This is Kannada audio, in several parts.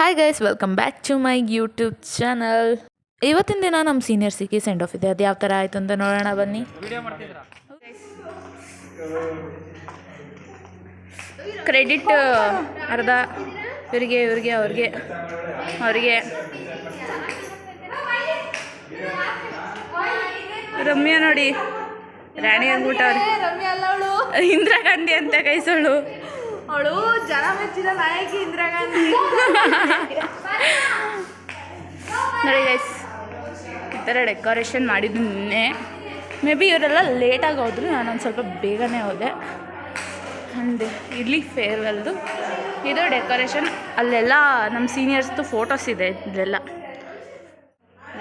Hi guys welcome back to my YouTube channel ಇವತ್ತಿನ ದಿನ ನಮ್ಮ ಸೀನಿಯರ್ ಸೀನಿಯರ್ಸಿಗೆ ಸೆಂಡ್ ಆಫ್ ಇದೆ. ಅದು ಯಾವ ಥರ ಆಯಿತು ಅಂತ ನೋಡೋಣ ಬನ್ನಿ. ಕ್ರೆಡಿಟ್ ಅರ್ಧ. ಇವರಿಗೆ ಇವ್ರಿಗೆ ಅವ್ರಿಗೆ. ಅವ್ರಿಗೆ. ರಮ್ಯಾ ನೋಡಿ. ರಾಣಿ ಅಂದ್ಬಿಟ್ಟು ಅವ್ರಿ ಅಲ್ಲ ಇಂದಿರಾ ಗಾಂಧಿ ಅಂತ ಕೈಸೋಳು. ಅವಳು ಜನ ಮೆಚ್ಚಿದ ನಾಯಕಿ ಇಂದಿರಾ ಗಾಂಧಿ. ನೋಡಿ ಗೈಸ್ ಈ ಥರ ಡೆಕೋರೇಷನ್ ಮಾಡಿದ್ದು ನಿನ್ನೆ. ಮೇ ಬಿ ಇವರೆಲ್ಲ ಲೇಟಾಗಿ ಹೋದ್ರು, ನಾನೊಂದು ಸ್ವಲ್ಪ ಬೇಗನೆ ಹೋದೆ. ಅಂಡ್ ಇಲ್ಲಿ ಫೇರ್ವೆಲ್ದು ಇದು ಡೆಕೋರೇಷನ್ ಅಲ್ಲೆಲ್ಲ ನಮ್ಮ ಸೀನಿಯರ್ಸ್ದು ಫೋಟೋಸ್ ಇದೆ ಇದೆಲ್ಲ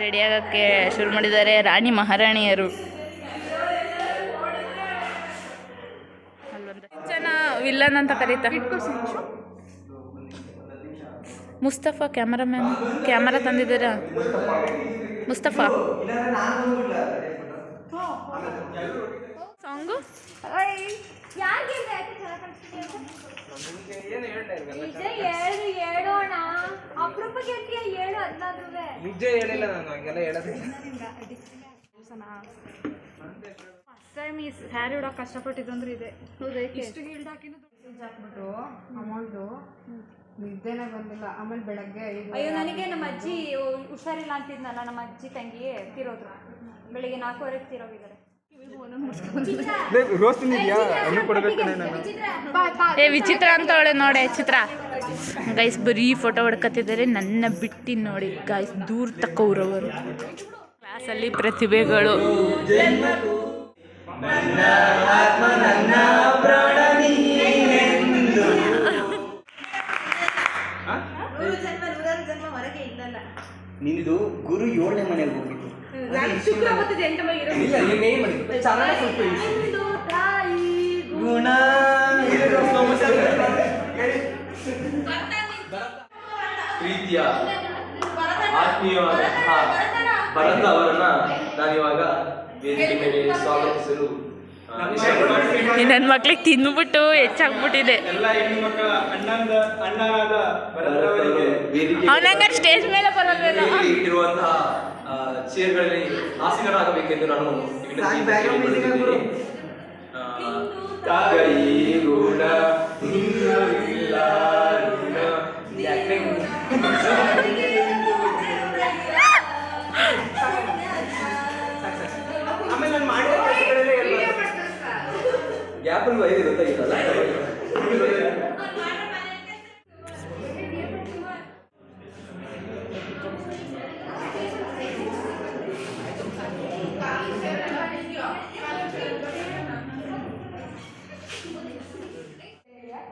ರೆಡಿ ಆಗೋಕ್ಕೆ ಶುರು ಮಾಡಿದ್ದಾರೆ ರಾಣಿ ಮಹಾರಾಣಿಯರು ಅಲ್ಲೊಂದು ಜನ ವಿಲ್ಲನ್ ಅಂತ ಕರೀತಾರೆ. ಮುಸ್ತಫಾ ಕ್ಯಾಮರಾಮ್ಯಾನ್ ಕ್ಯಾಮರಾ ತಂದಿದ್ದೀರಾ? ಮುಸ್ತಫಾ. ಸಾಂಗು? ನಿಜ ಹೇಳಿಲ್ಲ ನಾನು ಹಂಗೆಲ್ಲ ಹೇಳೋದಿಲ್ಲ. ಟೈಮ್ ಈ ಸ್ಯಾರಿ ಉಡೋಕೆ ಕಷ್ಟಪಟ್ಟಿದ್ದು ಅಂದ್ರೆ ಇದೆ ಇಷ್ಟು ಗಿಲ್ಡ್ ಹಾಕ್ಬಿಟ್ಟು ಅಮೌಂಟು ನಿದ್ದೆನೇ ಬಂದಿಲ್ಲ. ಆಮೇಲೆ ಬೆಳಗ್ಗೆ ಐದು ಅಯ್ಯೋ ನನಗೆ ನಮ್ಮ ಅಜ್ಜಿ ಹುಷಾರಿಲ್ಲ ಅಂತಿದ್ನಲ್ಲ ನಮ್ಮ ಅಜ್ಜಿ ತಂಗಿ ತೀರೋದ್ರು. ಬೆಳಿಗ್ಗೆ ನಾಲ್ಕೂವರೆಗೆ ತೀರೋಗಿದ್ದಾರೆ. ರೋಸ್ ತಿಂದಿದ್ಯಾ? ಏ ವಿಚಿತ್ರ ಅಂತ ಅವಳೆ ನೋಡೆ ಚಿತ್ರ ಗೈಸ್ ಬರೀ ಫೋಟೋ ಹೊಡ್ಕತ್ತಿದ್ದಾರೆ. ನನ್ನ ಬಿಟ್ಟಿ ನೋಡಿ ಗೈಸ್ ದೂರ ತಕ್ಕವ್ರವರು ಕ್ಲಾಸಲ್ಲಿ ಪ್ರತಿಭೆಗಳು. ನಿಂದು ಗುರು ಏಳನೇ ಮನೆಗೆ ಹೋಗಿದ್ದು ಇಲ್ಲ ನೀನ್ ಏನ್ ಮಾಡಿದ್ದು ಚೆನ್ನಾಗಿ ಸ್ವಲ್ಪ ತಾಯಿ ಗುಣ. ಪ್ರೀತಿಯ ಆತ್ಮೀಯವಾದಂತಹ ಭರತ ಅವರನ್ನ ನಾನಿವಾಗ ವೇದಿಕೆ ಮೇಲೆ ಸ್ವಾಗತಿಸಲು. ನನ್ನ ಮಕ್ಳಿಗೆ ತಿಂದ್ಬಿಟ್ಟು ಹೆಚ್ಚಾಗ್ಬಿಟ್ಟಿದೆ. ಎಲ್ಲ ಹೆಣ್ಣು ಮಕ್ಕಳ ಅಣ್ಣಂದ ಅಣ್ಣನಾದ ಭರತ ಅವರು ವೇದಿಕೆ ಅವನಂಗ ಸ್ಟೇಜ್ ಮೇಲೆ ಆ, ಚೇರ್ಗಳಲ್ಲಿ ಆಸೀನರಾಗಬೇಕೆಂದು ನಾನು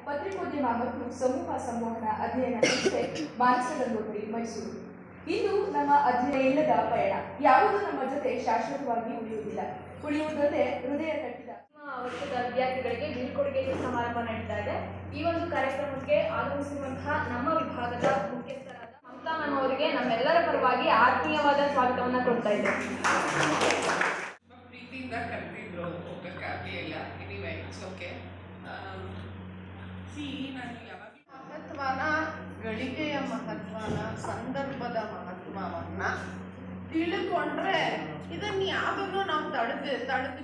ಪತ್ರಿಕೋದ್ಯಮ ಮತ್ತು ಸಮೂಹ ಸಂವಹನ ಅಧ್ಯಯನ ಸಂಸ್ಥೆ ಮಾನಸಗಂಗೋತ್ರಿ ಮೈಸೂರು ಇದು ನಮ್ಮ ಅಧ್ಯಯನ ಇಲ್ಲದ ಪಯಣ. ಯಾವುದು ನಮ್ಮ ಜೊತೆ ಶಾಶ್ವತವಾಗಿ ಉಳಿಯುವುದಿಲ್ಲ. ಉಳಿಯುವುದಲ್ಲದೆ ಹೃದಯ ತಟ್ಟಿದ ವರ್ಷದ ವಿದ್ಯಾರ್ಥಿಗಳಿಗೆ ಬೀಳ್ಕೊಡುಗೆ ಸಮಾರಂಭ ನಡೀತಾ ಇದೆ ಈ ಒಂದು ಕಾರ್ಯಕ್ರಮಕ್ಕೆ ಆಗಮಿಸಿರುವಂತಹ ನಮ್ಮ ವಿಭಾಗದ ಮುಖ್ಯಸ್ಥರಾದ ಮಮತಾ ಮ್ಯಾಮ್ ಅವರಿಗೆ ನಮ್ಮೆಲ್ಲರ ಪರವಾಗಿ ಆತ್ಮೀಯವಾದ ಸ್ವಾಗತವನ್ನು ಕೊಡ್ತಾ ಇದ್ದೇವೆ ಪ್ರೀತಿಯಿಂದ ಕರೆದಿದ್ರು ಹೋಗಕ್ಕಾಗಲಿಲ್ಲ ಎನಿವೆ ಇಟ್ಸ್ ಓಕೆ ನಾನು ಯಾವಾಗ ಮಹತ್ವನ ಗಳಿಕೆಯ ಮಹತ್ವನ ಸಂದರ್ಭದ ಮಹತ್ವವನ್ನ ತಿಳ್ಕೊಂಡ್ರೆ ಇದನ್ನ ಯಾವಾಗಲೂ ನಾವು ತಡೆದು ತಡೆದು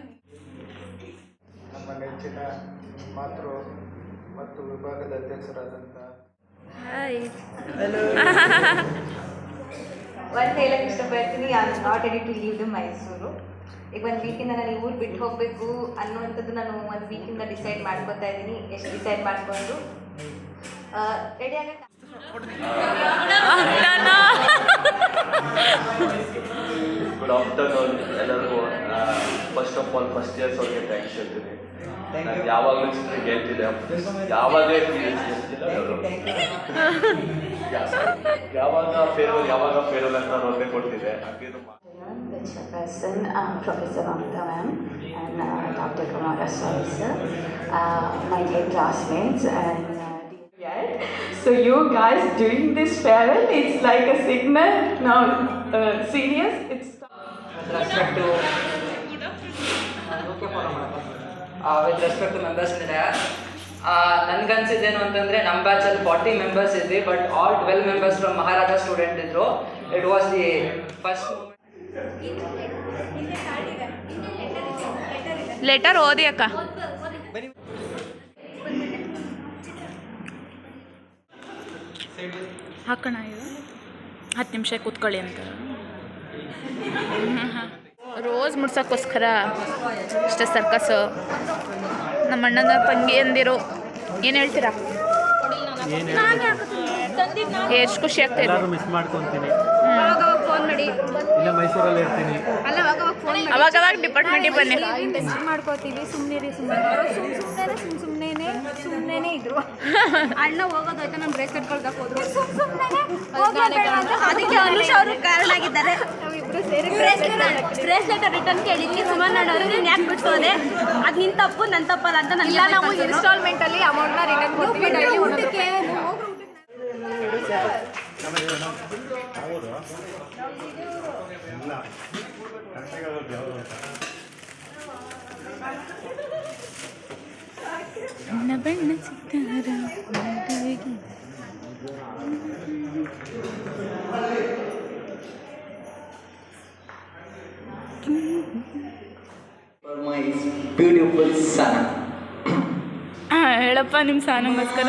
ನಮ್ಮ ನೆಚ್ಚಿನ ಮಾತೃ ಮತ್ತು ವಿಭಾಗದ ಅಧ್ಯಕ್ಷರಾದಂಥ ಹಾಯ್ ಒಂದು ಹೇಳಕ್ಕೆ ಇಷ್ಟಪಡ್ತೀನಿ I am not ready to leave the Mysore ಈಗ ಒಂದು ವೀಕಿಂದ ನಾನು ಊರು ಬಿಟ್ಟು ಹೋಗಬೇಕು ಅನ್ನುವಂಥದ್ದು ನಾನು ಒಂದು ವೀಕಿಂದ ಡಿಸೈಡ್ ಮಾಡ್ಕೊತಾ ಇದ್ದೀನಿ. ಎಷ್ಟು ಡಿಸೈಡ್ ಮಾಡಿಕೊಂಡು. ರೆಡಿ ಆಗಕ್ಕೆ ಗುಡ್ ಆಫ್ಟರ್ನೂನ್ ಎಲ್ಲರಿಗೂ. First of all first years ಅವ್ರಿಗೆ ಥ್ಯಾಂಕ್ಸ್ ಹೇಳ್ತೀನಿ. ನಾನು ಯಾವಾಗಲೂ ಚಿತ್ರ ಹೇಳ್ತಿದ್ದೆ ಯಾವಾಗಲೇ ಯಾವಾಗ ಫೇರೋಲ್ ಯಾವಾಗ ಫೇರ್ವೆಲ್ ಅಂತ ನೋಡ್ಬೇಕು ಕೊಡ್ತಿದೆ ಹಾಗೆ chairperson, uh, Professor Mamta ma'am, and uh, Dr. Kumara Swami sir, uh, my dear classmates, and uh, yet. So you guys doing this farewell, it's like a signal. Now, uh, serious, it's. with respect to respect to members in the ನನ್ಗನ್ಸಿದ್ದೇನು ಅಂತಂದ್ರೆ ನಮ್ಮ ಬ್ಯಾಚಲ್ಲಿ ಫಾರ್ಟಿ ಮೆಂಬರ್ಸ್ ಇದ್ವಿ but all twelve members from Maharaja student ಇದ್ದರು it was the first letter ಓದಿ ಅಕ್ಕ. ಹಾಕೋಣ ಇದು ಹತ್ತು ನಿಮಿಷ ಕೂತ್ಕೊಳ್ಳಿ ಅಂತ. ರೋಸ್ ಮುಡ್ಸೋಕ್ಕೋಸ್ಕರ ಅಷ್ಟೇ ಸರ್ಕಸ್ಸು ನಮ್ಮ ಅಣ್ಣನ ತಂಗಿ ಅಂದಿರು. ಏನು ಹೇಳ್ತೀರಾ? ಎಷ್ಟು ಖುಷಿ ಆಗ್ತಾ ಫೋನ್ ಮಾಡಿ ಇಲ್ಲ ಮೈಸೂರಲ್ಲಿ ಇರ್ತೀನಿ. ಅಲ್ಲ ಅವಾಗ ಅವಾಗ ಫೋನ್ ಮಾಡಿ. ಅವಾಗ ಅವಾಗ ಡಿಪಾರ್ಟ್ಮೆಂಟಿಗೆ ಬನ್ನಿ. ಟೆಸ್ಟ್ ಮಾಡ್ಕೋತೀವಿ ಸುಮ್ಮನೆ ಸುಮ್ಮನೆ ಸುಮ್ ಸುಮ್ಮನೆ ಸುಮ್ ಸುಮ್ಮನೆ ಸುಮ್ಮನೆ ಇದ್ರು. ಅಣ್ಣ ಹೋಗೋದಾಯ್ತು ನಾನು ಬ್ರೇಸ್ಲೆಟ್ ಕಳ್ದಕ್ಕೆ ಹೋದ್ರು. ಸುಮ್ಮನೆ ಅದಕ್ಕೆ ಅನುಷ್ ಅವರು ಕಾರಣ ಆಗಿದ್ದಾರೆ. ನಾವಿಬ್ರು ಸೇರಿ ಬ್ರೇಸ್ಲೆಟ್ ರಿಟರ್ನ್ ಕೇಳಿದ್ವಿ. ಸುಮನ್ ಅವರು ನೀನು ಯಾಕೆ ಅದು ನಿನ್ ತಪ್ಪು ನನ್ನ ತಪ್ಪಲ್ಲ ಅಂತ ನಾವು ಇನ್ಸ್ಟಾಲ್ಮೆಂಟ್ ಅಲ್ಲಿ ಅಮೌಂಟ್ನ ರಿಟರ್ನ್ ಕೊಡ್ತೀವಿ ಡೈಲಿ ಊಟಕ್ಕೆ. ಬಣ್ಣ ಚಿತ್ತಾರ ಮದುವೆಗೆ. ಬ್ಯೂಟಿಫುಲ್ ಸಾನಾ ಆ, ಹೇಳಪ್ಪ ನಿಮ್ಮ ಸಾನಗೋಸ್ಕರ.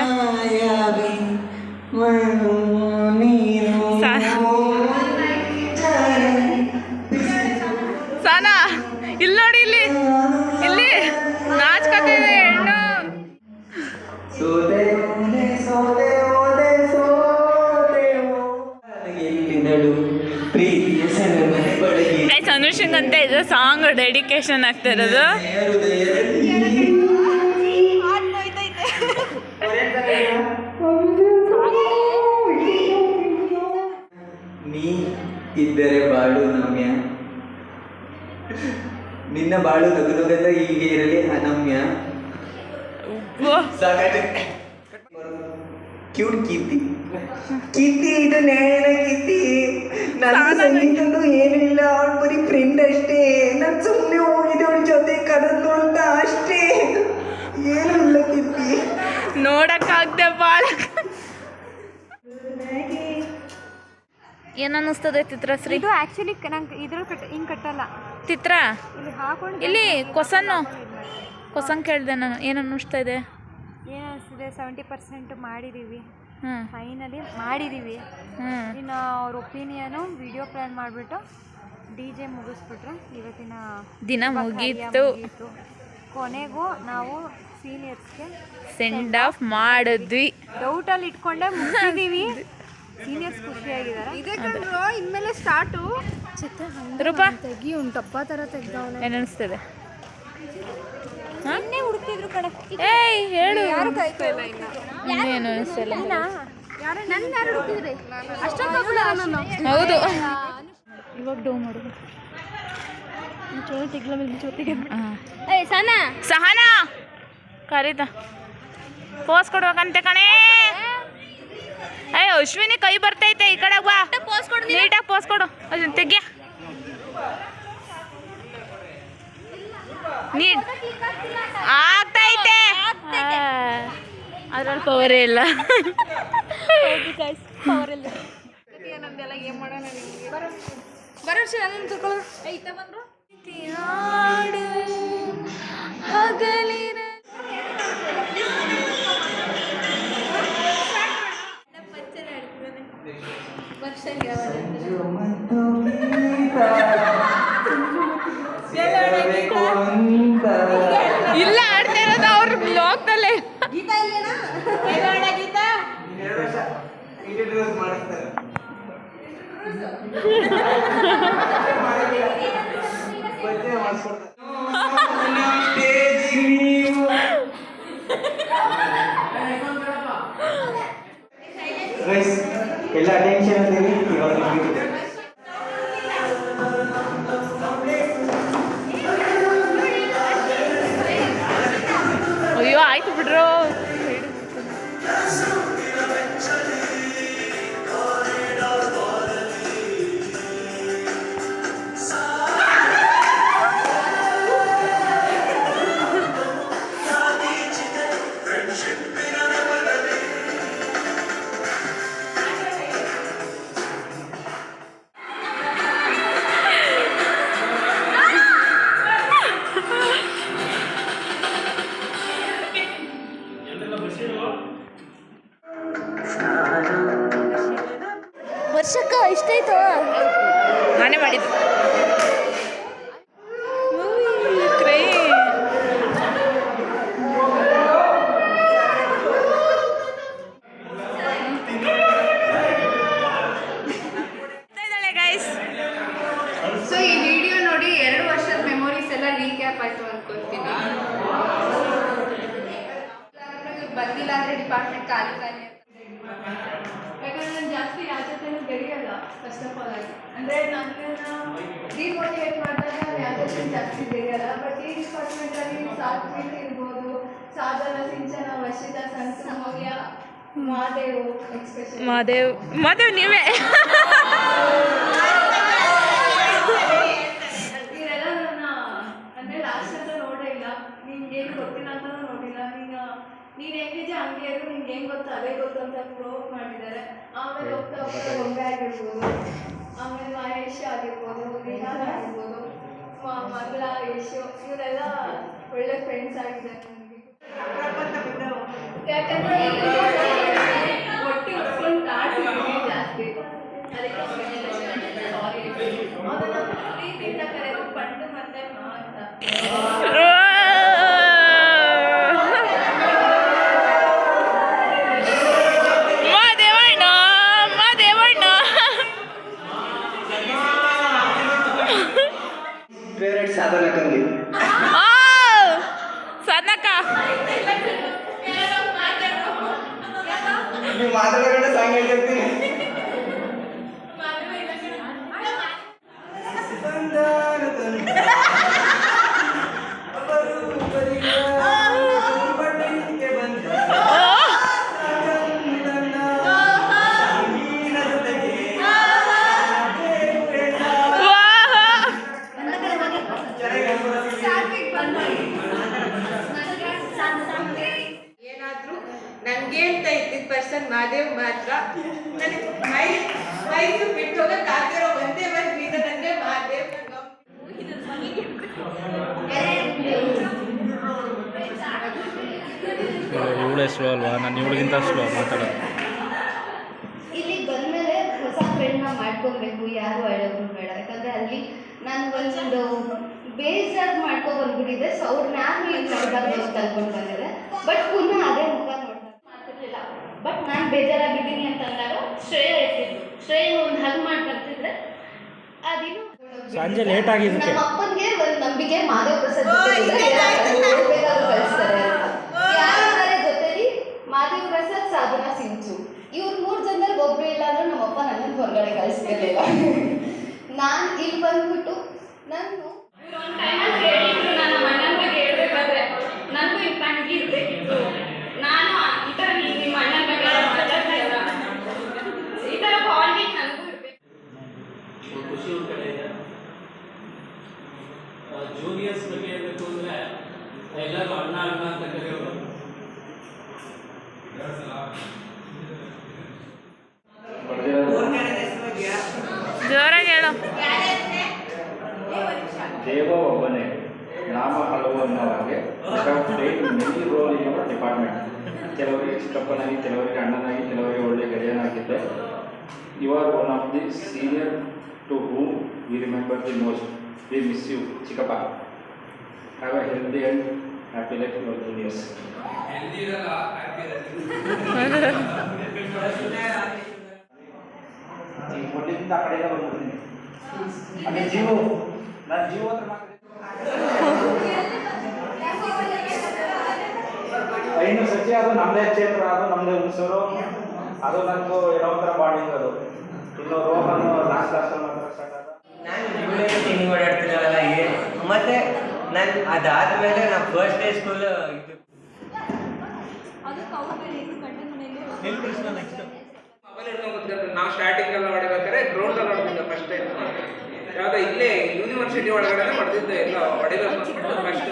ಸಾನ. ಇಲ್ಲಿ ನೋಡಿ ಇಲ್ಲಿ. ಇಲ್ಲಿ ನಾಚ್ಕೊತಿದೆ ಗೈಸ್ ಅಂತ ಇದು ಸಾಂಗ್ ಡೆಡಿಕೇಶನ್ ಆಗ್ತಾ ಇರೋದು. ನೀ ಇದ್ದರೆ ಬಾಳು ನಮ್ಯ. ನಿನ್ನ ಬಾಳು ನಗುನಗದ ಹೀಗೆ ಇರಲಿ ಅನಮ್ಯ. ಕ್ಯೂಟ್ ಕೀರ್ತಿ ಕೀರ್ತಿ ಇದು ನೇರ ಕೀರ್ತಿ ನನ್ನ ಸಂಗೀತದ್ದು ಏನಿಲ್ಲ. ಅವಳು ಬರೀ ಫ್ರೆಂಡ್ ಅಷ್ಟೇ. ನಾನು ಸುಮ್ಮನೆ ಹೋಗಿದ್ದೆ. ಅವಳ ಜೊತೆ ಕರೆದ್ಲು ಅಂತ ಅಷ್ಟೇ. ಏನು ಇಲ್ಲ ಕೀರ್ತಿ ನೋಡಕ್ಕಾಗ್ದೆ ಭಾಳ ಏನ ಅನ್ನಿಸ್ತದೆ ಚಿತ್ರಶ್ರೀ ಇದು ಆಕ್ಚುಲಿ ನಂಗೆ ಇದ್ರ ಕಟ್ ಹಿಂಗೆ ಕಟ್ಟಲ್ಲ. ಚಿತ್ರ ಇಲ್ಲಿ ಹಾಕೊಂಡು ಇಲ್ಲಿ ಕೊಸನ್ನು. ಕೊಸನ್ ಕೇಳಿದೆ ನಾನು. ಏನು ಅನ್ನಿಸ್ತಾ ಇದೆ? ಅನಿಸ್ತಿದೆ ಸೆವೆಂಟಿ ಪರ್ಸೆಂಟ್ ಮಾಡಿದ್ದೀವಿ ಹ್ಞೂ ಫೈನಲಿ ಮಾಡಿದ್ದೀವಿ ಹ್ಞೂ ಇನ್ನು ಅವ್ರ ಒಪಿನಿಯನು ವಿಡಿಯೋ ಪ್ಲ್ಯಾನ್ ಮಾಡಿಬಿಟ್ಟು ಡಿ ಜೆ ಮುಗಿಸ್ಬಿಟ್ರು ಇವತ್ತಿನ ದಿನ ಮುಗಿಯಿತು ಮುಗೀತು. ಕೊನೆಗೂ ನಾವು ಸೀನಿಯರ್ಸ್ಗೆ ಸೆಂಡ್ ಆಫ್ ಮಾಡಿದ್ವಿ. ಡೌಟಲ್ಲಿ ಇಟ್ಕೊಂಡೆ ಮುಗಿಸಿದ್ದೀವಿ ಸೀನಿಯರ್ಸ್ ಖುಷಿಯಾಗಿದ್ದಾರೆ ಇದೇ ಕಣ್ರು ಇನ್ಮೇಲೆ ಸ್ಟಾರ್ಟು ಚಿತ್ರ ತೆಗಿ ಒಂದು ಡಬ್ಬ ಥರ ತೆಗ್ದವನೆ ಏನು ಹುಡುಕ್ತಿದ್ರು ಕಡೆ ಏಯ್ ಹೇಳು. ಯಾರು ಅನಿಸ್ತಲ್ಲ ನನ್ನ ಯಾರು ಹುಡುಕಿದ್ರಿ ಅಷ್ಟೊಂದು ನಾನು. ಹೌದು. ಇವಾಗ ಡೋ ಮಾಡು. ಹಾಂ. ಏ ಸನ. ಸಹನ. ಕರೀತ. ಪೋಸ್ ಕೊಡ್ಬೇಕಂತೆ ಕಣೇ. ಅಯ್ಯ ಅಶ್ವಿನಿ ಕೈ ಬರ್ತೈತೆ ಈ ಕಡೆ ಬಾ. ಪೋಸ್ ಕೊಡು ನೀಟಾಗಿ ಪೋಸ್ ಕೊಡು. ಅದನ್ನ ತೆಗ್ಯ. ನೀ ಆಗ್ತೈತೆ. ಅದ್ರಲ್ಲಿ ಪವರೇ ಇಲ್ಲ. ಇಲ್ಲ ಆಡ್ತಾ ಇರೋದು ಅವ್ರ ಬ್ಲಾಗ್ದಲ್ಲೇ ಎಲ್ಲ ಆಯ್ತು ಅನ್ಕೊಂತೀನಿ ಬಂದಿಲ್ಲ ಅಂದ್ರೆ ಡಿಪಾರ್ಟ್ಮೆಂಟ್ ಖಾಲಿ ಖಾಲಿ. ಯಾಕಂದ್ರೆ ನಾನು ಜಾಸ್ತಿ ಯಾವ ಜೊತೆನೂ ಬೆರೆಯಲ್ಲ ಫಸ್ಟ್ ಆಫ್ ಆಲ್ ಆಗಿ. ಅಂದರೆ ನನ್ನನ್ನು ಡಿಮೋಟಿವೇಟ್ ಮಾಡಿದಾಗ ನಾನು ಯಾರ ಜೊತೆ ಜಾಸ್ತಿ ಬೆರೆಯಲ್ಲ. ಬಟ್ ಈ ಡಿಪಾರ್ಟ್ಮೆಂಟಲ್ಲಿ ಸಾತ್ವಿಕ್ ಇರ್ಬೋದು. ಸಾಧನ ಸಿಂಚನ ವರ್ಷಿತ ಸಂತ ಮೌಲ್ಯ ಮಾದೇವು ಎಕ್ಸ್ಪ್ರೆಷನ್ ಮಾದೇವ್ ಮಾದೇವ್ ನೀವೇ ಇವರೆಲ್ಲ ನನ್ನ ಅಂದರೆ ಲಾಸ್ಟ್ ಅಂತ ನೋಡೇ ಇಲ್ಲ ನಿನ್ಗೆ ಏನು ಗೊತ್ತಿಲ್ಲ ಅಂತ ನೋಡಿಲ್ಲ ನೀನು ನೀನು ಹೆಂಗಿದ್ಯಾ ಹಂಗೆ ಇರು ನಿನ್ಗೆ ಹೆಂಗೆ ಗೊತ್ತು? ಅದೇ ಗೊತ್ತು ಅಂತ ಪ್ರೂವ್ ಮಾಡಿದ್ದಾರೆ. ಆಮೇಲೆ ಹೋಗ್ತಾ ಹೋಗ್ತಾ ಗೊಂಬೆ ಆಗಿರ್ಬೋದು ಆಮೇಲೆ ಮಹೇಶ್ ಆಗಿರ್ಬೋದು ರಿಹಾನ್ ಆಗಿರ್ಬೋದು ಮಗಳ ಯಶು ಇವರೆಲ್ಲ ಒಳ್ಳೆ ಫ್ರೆಂಡ್ಸ್ ಆಗಿದ್ದಾರೆ ನನಗೆ ಯಾಕಂದ್ರೆ ಹೊಟ್ಟಿ ಉಟ್ಕೊಂಡು ಆಡ್ತಿದ್ವಿ ಜಾಸ್ತಿ ಅದಕ್ಕೆ ಸಾರಿ ಅದನ್ನ ಪ್ರೀತಿಯಿಂದ ಕರೆದು ಪಂಡು ಮತ್ತೆ ಮಾತ ಯಾರು ಹೇಳೋದ್ರು ಬೇಡ. ಯಾಕಂದರೆ ಅಲ್ಲಿ ನಾನು ಒಂದು ಬೇಜಾರ್ ಮಾಡ್ಕೊ ಬಂದ್ಬಿಟ್ಟಿದೆ ಸೊ ಅವ್ರನ್ನ ಯಾರು ಇಲ್ಲಿ ಅಂತ ಅನ್ಕೊಂಡು ಬಂದಿದೆ ಬಟ್ ಪುನಃ ಅದೇ ಮುಖ ನೋಡ್ಬಾರ್ದು ಮಾಡ್ತಿರ್ಲಿಲ್ಲ ಬಟ್ ನಾನು ಬೇಜಾರಾಗಿದ್ದೀನಿ ಅಂತ ಅಂದಾಗ ಶ್ರೇಯ ಇರ್ತಿದ್ರು ಶ್ರೇಯ ಒಂದು ಹಗ್ ಮಾಡ್ಕೊಂತಿದ್ರೆ ಅದಿನ್ನು ಸಂಜೆ ಲೇಟ್ ಆಗಿದೆ ನಮ್ಮ ಅಪ್ಪನಿಗೆ ಒಂದು ನಂಬಿಕೆ ಮಾಧವ ಪ್ರಸಾದ್ ಕಳಿಸ್ತಾರೆ ಜೊತೆಲಿ ಮಾಧವ ಪ್ರಸಾದ್ ಸಾಧನ ಸಿಂಚು. ಇವ್ರು ಮೂರು ಜನದಲ್ಲಿ ಒಬ್ರು ಇಲ್ಲ ಅಂದ್ರೆ ನಮ್ಮ ಅಪ್ಪ ಹೊರಗಡೆ ಕಳಿಸ್ತಿರ್ಲಿಲ್ಲ. ನಾನು ಇಲ್ಲಿ ಬಂದ್ಬಿಟ್ಟು ನಾನು ಒಂದು ಟೈಮಲ್ಲಿ ಹೇಳಿದ್ರು ನನ್ನ ಅಣ್ಣನ ಬಗ್ಗೆ ಹೇಳ್ಬೇಕಾದ್ರೆ ನನಗೂ ಈ ಕಣ್ಣಿಗೆ ಇರಬೇಕಿತ್ತು ನಾನು ಈ ಥರ ನಿಮ್ಮ ಅಣ್ಣನ ಬಗ್ಗೆ ಮಾತಾಡ್ತಾ ಇಲ್ಲ ಈ ಥರ ಬಾಂಡಿಂಗ್ ನನಗೂ ಇರಬೇಕು ಖುಷಿ ಒಂದು ಕಡೆ ಇದೆ ಜೂನಿಯರ್ಸ್ ಬಗ್ಗೆ ಹೇಳಬೇಕು ಅಂದರೆ ಎಲ್ಲರೂ ಅಣ್ಣ ಅಣ್ಣ ಅಂತ ಕರೆಯೋರು ಜೋರಾಗಿ ಹೇಳು. ದೇವ ಒಬ್ಬನೇ ನಾಮ ಹಲವು ಅನ್ನೋ ಹಾಗೆ many role in our department ಕೆಲವರಿಗೆ ಚಿಕ್ಕಪ್ಪನಾಗಿ ಕೆಲವರಿಗೆ ಅಣ್ಣನಾಗಿ ಕೆಲವರಿಗೆ ಒಳ್ಳೆಯ ಗೆಳೆಯನಾಗಿದ್ದೆ. You are one of the senior to whom we remember the most we miss you ಚಿಕ್ಕಪ್ಪ have a healthy and happy life your juniors ಕೊಡ್ಲಿಂದ ಆ ಕಡೆಯಿಂದ ಬಂದ್ಬಿಡ್ತೀನಿ. ಅಲ್ಲಿ ಜೀವ ನಾನು ಜೀವ ಹತ್ರ ಇನ್ನು ಸಚಿ ಅದು ನಮ್ಮದೇ ಕ್ಷೇತ್ರ ಅದು ನಮ್ಮದೇ ಹುಣಸೂರು ಅದು ನನಗೂ ಏನೋ ಒಂಥರ ಬಾಡಿಂಗ್ ಅದು. ಇನ್ನು ರೋಗ ಲಾಸ್ಟ್ ಲಾಸ್ಟ್ ನಾನು ಓಡಾಡ್ತಿದ್ದಾರಲ್ಲ ಹೀಗೆ ಮತ್ತೆ ನಾನು ಅದಾದ್ಮೇಲೆ ನಾನು ಫಸ್ಟ್ ಡೇ ಸ್ಕೂಲ್ ಇದು ಹಿಡ್ಕೊಂಡು ಕೂತ್ಕೊಂಡ್ರೆ ನಾವು ಸ್ಟಾರ್ಟಿಂಗ್ ಎಲ್ಲ ಹೊಡಿಬೇಕಾದ್ರೆ ಗ್ರೌಂಡ್ ಅಲ್ಲಿ ಹೊಡೆದಿದ್ದೆ ಫಸ್ಟ್ ಟೈಮ್ ಯಾವ್ದೋ ಇಲ್ಲೇ ಯೂನಿವರ್ಸಿಟಿ ಒಳಗಡೆ ಹೊಡೆದಿದ್ದೆ ಎಲ್ಲ ಹೊಡಿಬೇಕು ಫಸ್ಟ್